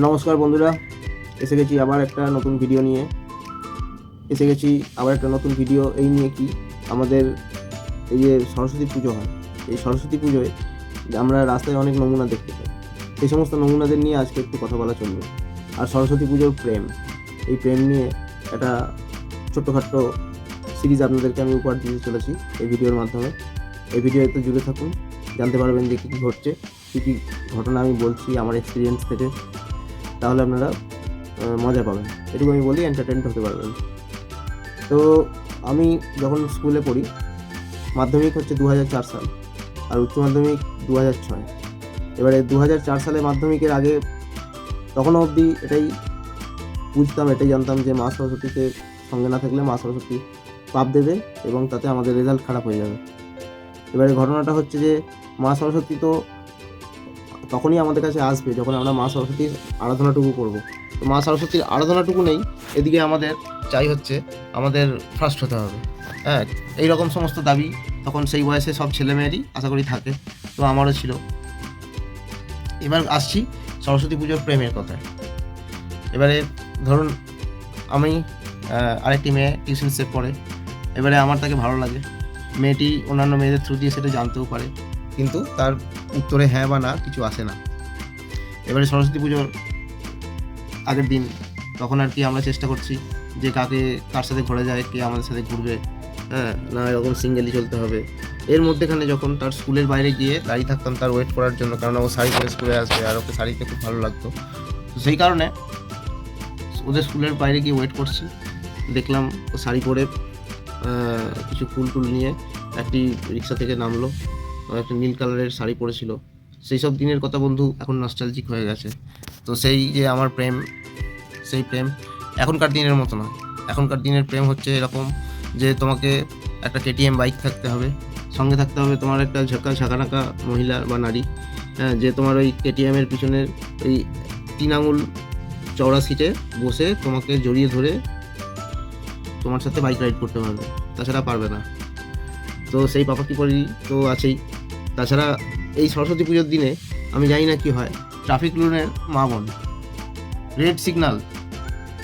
নমস্কার বন্ধুরা, এসে গেছি আবার একটা নতুন ভিডিও নিয়ে। এসে গেছি আবার একটা নতুন ভিডিও এই নিয়ে কি আমাদের এই যে সরস্বতী পুজো হয়। এই সরস্বতী পুজোয় আমরা রাস্তায় অনেক নমুনা দেখতে পাই। সেই সমস্ত নমুনাদের নিয়ে আজকে একটু কথা বলা চলবে। আর সরস্বতী পুজোর প্রেম, এই প্রেম নিয়ে একটা ছোট্টখাট্ট সিরিজ আপনাদেরকে আমি উপহার দিতে চলেছি এই ভিডিওর মাধ্যমে। এই ভিডিওতে জুড়ে থাকুন, জানতে পারবেন যে কী কী ঘটছে, কী কী ঘটনা আমি বলছি আমার এক্সপিরিয়েন্স থেকে। তাহলে আপনারা মজা পাবেন। এটুকু আমি বলি এন্টারটেনড হতে পারবেন। তো আমি যখন স্কুলে পড়ি, মাধ্যমিক হচ্ছে দু সাল আর উচ্চ মাধ্যমিক দু ছয়। এবারে দু হাজার চার সালে মাধ্যমিকের আগে তখনও অবধি এটাই বুঝতাম, এটাই জানতাম যে মা সরস্বতীকে সঙ্গে না থাকলে মা সরস্বতী পাপ দেবে এবং তাতে আমাদের রেজাল্ট খারাপ হয়ে যাবে। এবারে ঘটনাটা হচ্ছে যে মা সরস্বতী তো তখনই আমাদের কাছে আসবে যখন আমরা মা সরস্বতীর আরাধনাটুকু করব। তো মা সরস্বতীর আরাধনাটুকু নেই, এদিকে আমাদের চাই হচ্ছে আমাদের ফার্স্ট হতে হবে। হ্যাঁ এই রকম সমস্ত দাবি তখন সেই বয়সে সব ছেলেমেয়েরই আশা করি থাকে, তো আমারও ছিল। এবার আসছি সরস্বতী পুজোর প্রেমের কথায়। এবারে ধরুন আমি আরেকটি মেয়ে টিউশন সেট পড়ে। এবারে আমার তাকে ভালো লাগে। মেয়েটি অন্যান্য মেয়েদের থ্রু দিয়ে সেটা জানতেও পারে। কিন্তু তার উত্তরে হ্যাঁ বা না কিছু আসে না। এবারে সরস্বতী পুজোর আগের দিন তখন আর কি আমরা চেষ্টা করছি যে কাকে কার সাথে ঘোরা যায়, কে আমাদের সাথে ঘুরবে হ্যাঁ না এরকম সিঙ্গেলি চলতে হবে। এর মধ্যেখানে যখন তার স্কুলের বাইরে গিয়ে দাঁড়িয়ে থাকতাম তার ওয়েট করার জন্য, কারণ ও শাড়ি পরে স্কুলে আসবে আর ওকে শাড়িতে খুব ভালো লাগতো। তো সেই কারণে ওদের স্কুলের বাইরে গিয়ে ওয়েট করছি। দেখলাম ও শাড়ি পরে কিছু ফুল টুল নিয়ে একটি রিক্সা থেকে নামলো। একটা নীল কালারের শাড়ি পরেছিল। সেই সব দিনের কথা বন্ধু এখন নস্টালজিক হয়ে গেছে। তো সেই যে আমার প্রেম, সেই প্রেম এখনকার দিনের মতো নয় এখনকার দিনের প্রেম হচ্ছে এরকম যে তোমাকে একটা কেটিএম বাইক থাকতে হবে, সঙ্গে থাকতে হবে তোমার একটা ঝাঁকা ঝাঁকানাকা মহিলা বা নারী হ্যাঁ যে তোমার ওই কেটিএমের পিছনের ওই তিন আঙুল চওড়া সিটে বসে তোমাকে জড়িয়ে ধরে তোমার সাথে বাইক রাইড করতে পারবে। তাছাড়া পারবে না। তো সেই পাপাকি পরি তো আছেই। তাছাড়া এই সরস্বতী পুজোর দিনে আমি জানি না কি হয়। ট্রাফিক রুলের মা বোন রেড সিগনাল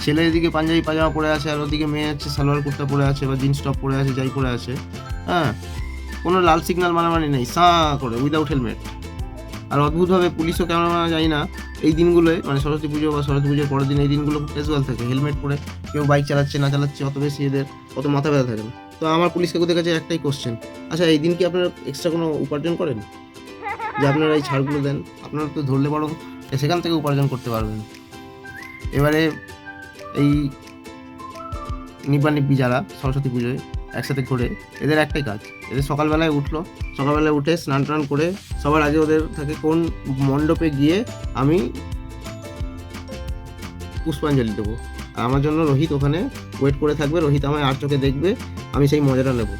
ছেলে এদিকে পাঞ্জাবি পাজামা পরে আছে, আর ওদিকে মেয়ে হচ্ছে সালোয়ার কুর্তা পরে আছে, বা জিন্স টপ পরে আছে, যাই পরে আছে হ্যাঁ? কোনো লাল সিগন্যাল মানামানি নেই, সা করে উইদাউট হেলমেট আর অদ্ভুতভাবে পুলিশও কেমন মানা যায় না, এই দিনগুলোয় মানে সরস্বতী পুজো বা সরস্বতী পুজোর পরের দিন এই দিনগুলো খুব ক্যাজুয়াল থাকে হেলমেট পরে কেউ বাইক চালাচ্ছে, না চালাচ্ছে, অত বেশি এদের, অত মাথা ব্যথা থাকে না। তো আমার পুলিশ কাকুদের কাছে একটাই কোশ্চেন আচ্ছা এই দিন কি আপনারা এক্সট্রা কোনো উপার্জন করেন? যে আপনারা এই ছাড়গুলো দেন। আপনারা তো ধরলে বরং সেখান থেকে উপার্জন করতে পারবেন। এবারে এই নিব্বা নিব্বি যারা সরস্বতী পুজোয় একসাথে ঘোরে, এদের একটাই কাজ। এদের সকালবেলায় উঠল, সকালবেলায় উঠে স্নান টান করে সবার আগে ওদের থাকে কোন মণ্ডপে গিয়ে আমি পুষ্পাঞ্জলি দেবো। আমার জন্য রোহিত ওখানে ওয়েট করে থাকবে। রোহিত আমায় আর চোখে দেখবে। আমি সেই মজাটা নেব।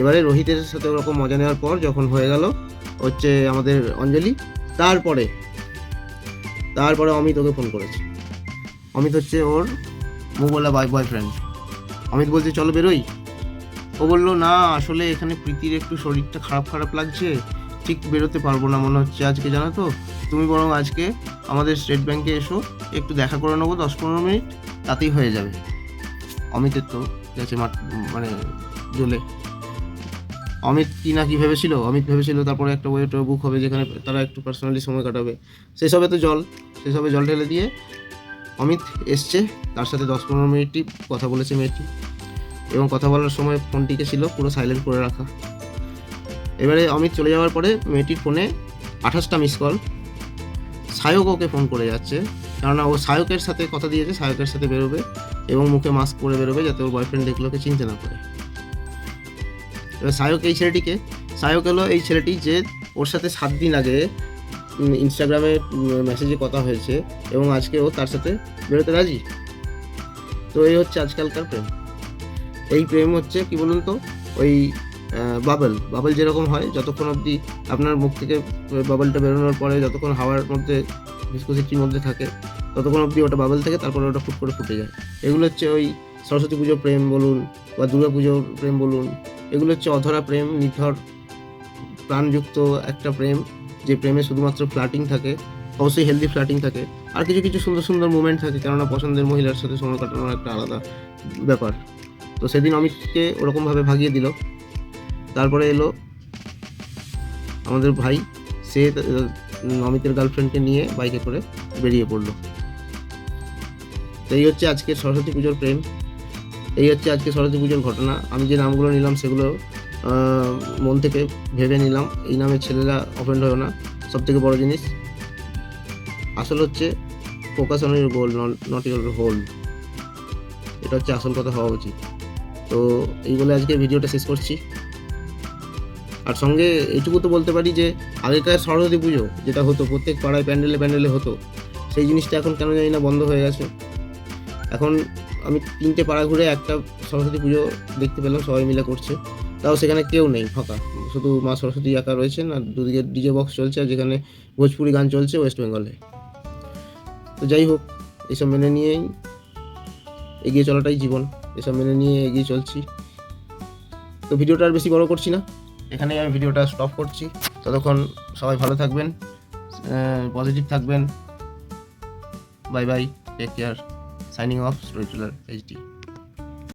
এবারে রোহিতের সাথে ওরকম মজা নেওয়ার পর যখন হয়ে গেল হচ্ছে আমাদের অঞ্জলি, তারপরে তারপরে অমিত ওকে ফোন করেছে। অমিত হচ্ছে ওর মোবাইলা বয় বয়ফ্রেন্ড অমিত বলছে, চলো বেরোই? ও বলল, না, আসলে এখানে প্রীতির একটু শরীরটা খারাপ খারাপ লাগছে। ঠিক বেরোতে পারব না মনে হচ্ছে আজকে, জানো তো? তুমি বরং আজকে আমাদের স্টেট ব্যাংকে এসো, একটু দেখা করে নেব দশ পনেরো মিনিট, তাতেই হয়ে যাবে। অমিতের তো গেছে মাঠ- মানে জলে? অমিত কি না কি ভেবেছিল? অমিত ভেবেছিল তারপরে একটা ওয়েট বুক হবে যেখানে তারা একটু পার্সোনালি সময় কাটাবে। সেসবে তো জল সেসবে জল ঢেলে দিয়ে অমিত এসছে, তার সাথে দশ পনেরো মিনিটই কথা বলেছে মেয়েটি। এবং কথা বলার সময় ফোনটিকে ছিল পুরো সাইলেন্ট করে রাখা। এবারে অমিত চলে যাওয়ার পরে মেয়েটির ফোনে আঠাশটা মিস কল সায়ক ওকে ফোন করে যাচ্ছে, কেননা ও সায়কের সাথে কথা দিয়েছে, সায়কের সাথে বেরোবে। এবং মুখে মাস্ক পরে বেরোবে যাতে ওর বয়ফ্রেন্ড দেখলোকে চিনতে না পারে। এবার সায়ক এই ছেলেটিকে, সায়ক হলো এই ছেলেটি যে ওর সাথে সাত দিন আগে ইনস্টাগ্রামে মেসেজে কথা হয়েছে এবং আজকে ও তার সাথে বেরোতে রাজি। তো এই হচ্ছে আজকালকার প্রেম। এই প্রেম হচ্ছে, কি বলুন তো, ওই বাবল বাবল যেরকম হয়, যতক্ষণ অবধি আপনার মুখ থেকে বাবলটা বেরোনোর পরে, যতক্ষণ হাওয়ার মধ্যে ভিসকোসিটির মধ্যে থাকে ততক্ষণ অবধি ওটা বাবল থেকে তারপরে ওটা ফুট করে ফুটে যায়। এগুলো হচ্ছে ওই সরস্বতী পুজোর প্রেম বলুন বা দুর্গা পুজোর প্রেম বলুন, এগুলো হচ্ছে অধরা প্রেম নির্ভর প্রাণযুক্ত একটা প্রেম, যে প্রেমে শুধুমাত্র ফ্লাটিং থাকে, অবশ্যই হেলদি ফ্ল্যাটিং থাকে। আর কিছু কিছু সুন্দর সুন্দর মুমেন্ট থাকে, কেননা পছন্দের মহিলার সাথে সময় কাটানোর একটা আলাদা ব্যাপার। তো সেদিন অমিতকে ওরকমভাবে ভাগিয়ে দিল। তারপরে এলো আমাদের ভাই, সে অমিতের গার্লফ্রেন্ডকে নিয়ে বাইকে করে বেরিয়ে পড়ল। তো এই হচ্ছে আজকের সরস্বতী পুজোর প্রেম। এই হচ্ছে আজকে সরস্বতী পুজোর ঘটনা। আমি যে নামগুলো নিলাম সেগুলো মন থেকে ভেবে নিলাম। এই নামের ছেলেরা অফেন্ড হয় না। সব থেকে বড় জিনিস, আসল হচ্ছে focus on your goal not your hole এটা হচ্ছে আসল কথা হওয়া উচিত। তো এই বলে আজকে ভিডিওটা শেষ করছি। আর সঙ্গে এইটুকু তো বলতে পারি যে, আগেকার সরস্বতী পুজো, যেটা হতো, প্রত্যেক পাড়ায় প্যান্ডেলে প্যান্ডেলে হতো, সেই জিনিসটা এখন কেন জানি না বন্ধ হয়ে গেছে। এখন আমি তিনটে পাড়া ঘুরে একটা সরস্বতী পুজো দেখতে পেলাম, সবাই মিলে করছে। তাও সেখানে কেউ নেই, ফাঁকা। শুধু মা সরস্বতী একা রয়েছেন আর দুদিকে ডিজে বক্স চলছে আর যেখানে ভোজপুরি গান চলছে ওয়েস্ট বেঙ্গলে তো যাই হোক, এসব মেনে নিয়েই এগিয়ে চলাটাই জীবন। এসব মেনে নিয়ে এগিয়ে চলছি। তো ভিডিওটা আর বেশি বড় করছি না। এখানেই আমি ভিডিওটা স্টপ করছি। ততক্ষণ সবাই ভালো থাকবেন পজিটিভ থাকবেন। Bye bye take care signing off, storyteller HD.